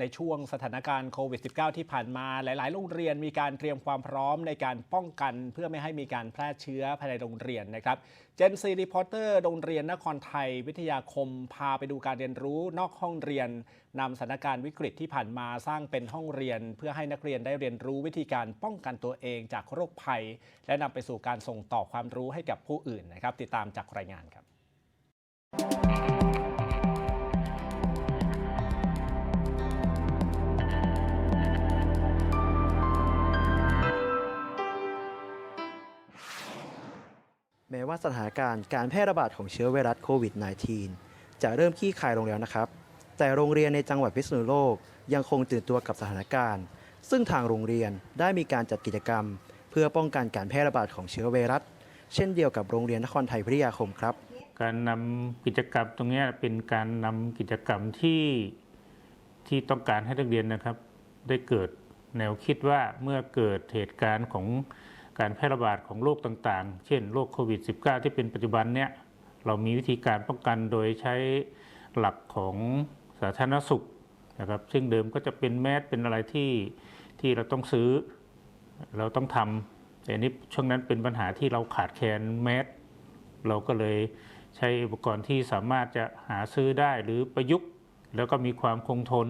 ในช่วงสถานการณ์โควิด -19 ที่ผ่านมาหลาย ๆ โรงเรียนมีการเตรียมความพร้อมในการป้องกัน เพื่อไม่ให้มีการแพร่เชื้อภายในโรงเรียนนะครับเจนซีรีพอร์เตอร์โรงเรียนนครไทย วิทยาคมพาไปดูการเรียนรู้นอกห้องเรียนนำสถานการณ์วิกฤตที่ผ่านมาสร้างเป็นห้องเรียน เพื่อให้นักเรียนได้เรียนรู้วิธีการป้องกันตัวเองจากโรคภัย และนำไปสู่การส่งต่อความรู้ให้กับผู้อื่นนะครับ ติดตามจากรายงานครับ ว่าสถานการณ์การแพร่ระบาดของเชื้อไวรัสโควิด -19 จะเริ่มคลี่คลายลงแล้วนะครับ แต่โรงเรียนในจังหวัดพิษณุโลกยังคงตื่นตัวกับสถานการณ์ ซึ่งทางโรงเรียนได้มีการจัดกิจกรรม เพื่อป้องกันการแพร่ระบาดของเชื้อไวรัส เช่นเดียวกับโรงเรียนนครไทยพิทยาคมครับ การนำกิจกรรมตรงนี้เป็นการนำกิจกรรมที่ที่ต้องการให้นักเรียนนะครับ ได้เกิดแนวคิดว่าเมื่อเกิดเหตุการณ์ของ การแพร่ระบาดของโรคต่างๆ เช่นโรคโควิด -19 ที่เป็นปัจจุบันเนี้ยเรามีวิธีการป้องกันโดยใช้หลักของสาธารณสุขนะครับซึ่งเดิมก็จะเป็นแมสเป็นอะไรที่ที่เราต้องซื้อ เราต้องทำแต่อันนี้ช่วงนั้นเป็นปัญหาที่เราขาดแคลนแมสเราก็เลยใช้อุปกรณ์ที่สามารถจะหาซื้อได้หรือประยุกต์ แล้วก็มีความคงทน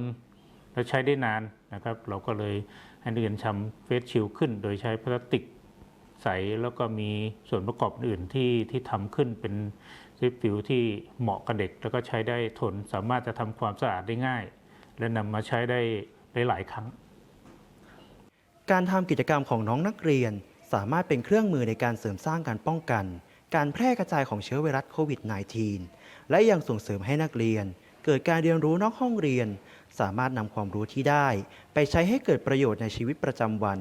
และใช้ได้นานนะครับ เราก็เลยให้นักเรียนทำเฟสชิลขึ้น โดยใช้พลาสติก ใสแล้วก็มีส่วนประกอบอื่นที่ที่ทำขึ้นเป็นซิปฟิวที่เหมาะกับเด็ก แล้วก็ใช้ได้ทนสามารถจะทำความสะอาดได้ง่าย และนำมาใช้ได้หลาย ๆ ครั้ง การทำกิจกรรมของน้องนักเรียนสามารถเป็นเครื่องมือในการเสริมสร้างการป้องกัน การแพร่กระจายของเชื้อไวรัสโควิด -19 และยังส่งเสริมให้นักเรียน เกิดการเรียนรู้นอกห้องเรียน สามารถนำความรู้ที่ได้ ไปใช้ให้เกิดประโยชน์ในชีวิตประจำวัน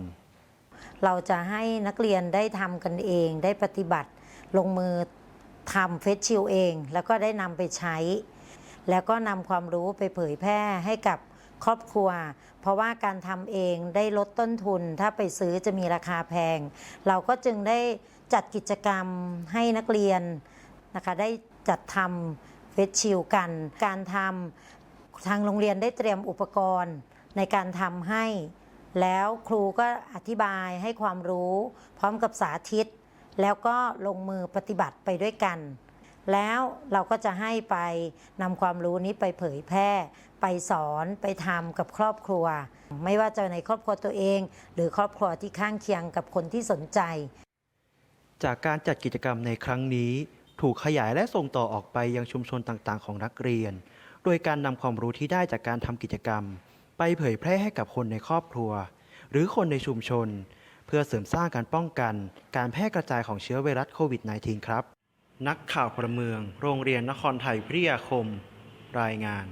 เราจะให้นักเรียนได้ทำกันเองได้ปฏิบัติ ลงมือทำเฟสชิลเอง แล้วก็ได้นำไปใช้ แล้วก็นำความรู้ไปเผยแพร่ให้กับครอบครัว เพราะว่าการทำเองได้ลดต้นทุน ถ้าไปซื้อจะมีราคาแพง เราก็จึงได้จัดกิจกรรมให้นักเรียนนะคะได้จัดทำเฟสชิลกัน การทำทางโรงเรียนได้เตรียมอุปกรณ์ในการทำให้ แล้วครูก็อธิบายให้ความรู้ พร้อมกับสาธิต แล้วก็ลงมือปฏิบัติไปด้วยกัน แล้วเราก็จะให้ไปนำความรู้นี้ไปเผยแพร่ ไปสอนไปทำกับครอบครัว ไม่ว่าจะในครอบครัวตัวเอง หรือครอบครัวที่ข้างเคียงกับคนที่สนใจ จากการจัดกิจกรรมในครั้งนี้ ถูกขยายและส่งต่อออกไปยังชุมชนต่างๆ ของนักเรียน โดยการนำความรู้ที่ได้จากการทำกิจกรรม ไปเผยแพร่ให้กับคนในครอบครัว หรือคนในชุมชน เพื่อเสริมสร้างการป้องกัน การแพร่กระจายของเชื้อไวรัสโควิด -19 ครับ นักข่าวพลเมือง โรงเรียนนครไทยพิทยาคม รายงาน